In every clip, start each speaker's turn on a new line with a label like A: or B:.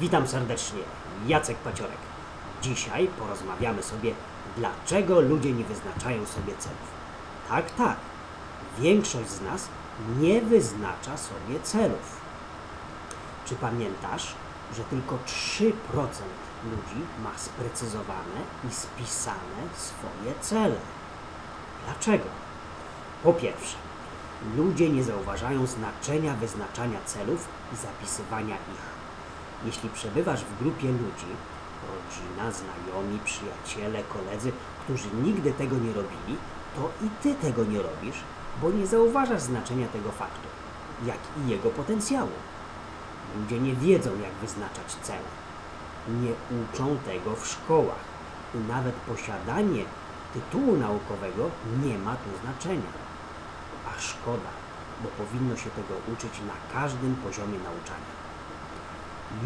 A: Witam serdecznie, Jacek Paciorek. Dzisiaj porozmawiamy sobie, dlaczego ludzie nie wyznaczają sobie celów. Tak, tak, większość z nas nie wyznacza sobie celów. Czy pamiętasz, że tylko 3% ludzi ma sprecyzowane i spisane swoje cele? Dlaczego? Po pierwsze, ludzie nie zauważają znaczenia wyznaczania celów i zapisywania ich. Jeśli przebywasz w grupie ludzi, rodzina, znajomi, przyjaciele, koledzy, którzy nigdy tego nie robili, to i ty tego nie robisz, bo nie zauważasz znaczenia tego faktu, jak i jego potencjału. Ludzie nie wiedzą, jak wyznaczać cele. Nie uczą tego w szkołach i nawet posiadanie tytułu naukowego nie ma tu znaczenia. A szkoda, bo powinno się tego uczyć na każdym poziomie nauczania.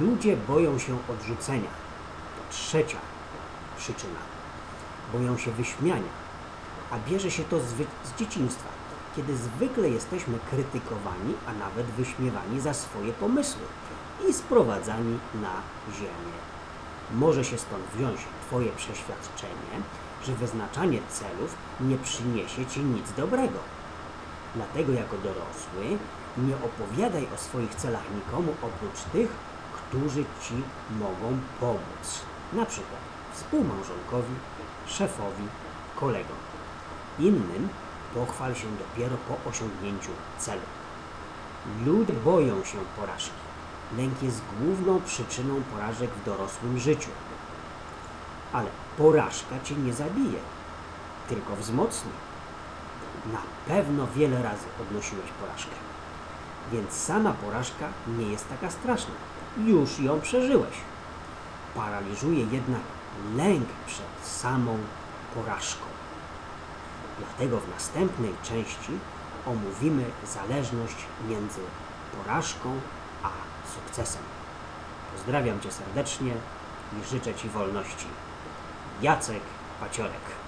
A: Ludzie boją się odrzucenia. To trzecia przyczyna. Boją się wyśmiania, a bierze się to z, z dzieciństwa, kiedy zwykle jesteśmy krytykowani, a nawet wyśmiewani za swoje pomysły i sprowadzani na ziemię. Może się stąd wziąć Twoje przeświadczenie, że wyznaczanie celów nie przyniesie Ci nic dobrego. Dlatego jako dorosły nie opowiadaj o swoich celach nikomu oprócz tych, którzy Ci mogą pomóc. Na przykład współmałżonkowi, szefowi, kolegom. Innym pochwal się dopiero po osiągnięciu celu. Ludzie boją się porażki. Lęk jest główną przyczyną porażek w dorosłym życiu. Ale porażka Cię nie zabije, tylko wzmocni. Na pewno wiele razy odnosiłeś porażkę. Więc sama porażka nie jest taka straszna. Już ją przeżyłeś. Paraliżuje jednak lęk przed samą porażką. Dlatego w następnej części omówimy zależność między porażką a sukcesem. Pozdrawiam Cię serdecznie i życzę Ci wolności. Jacek Paciorek.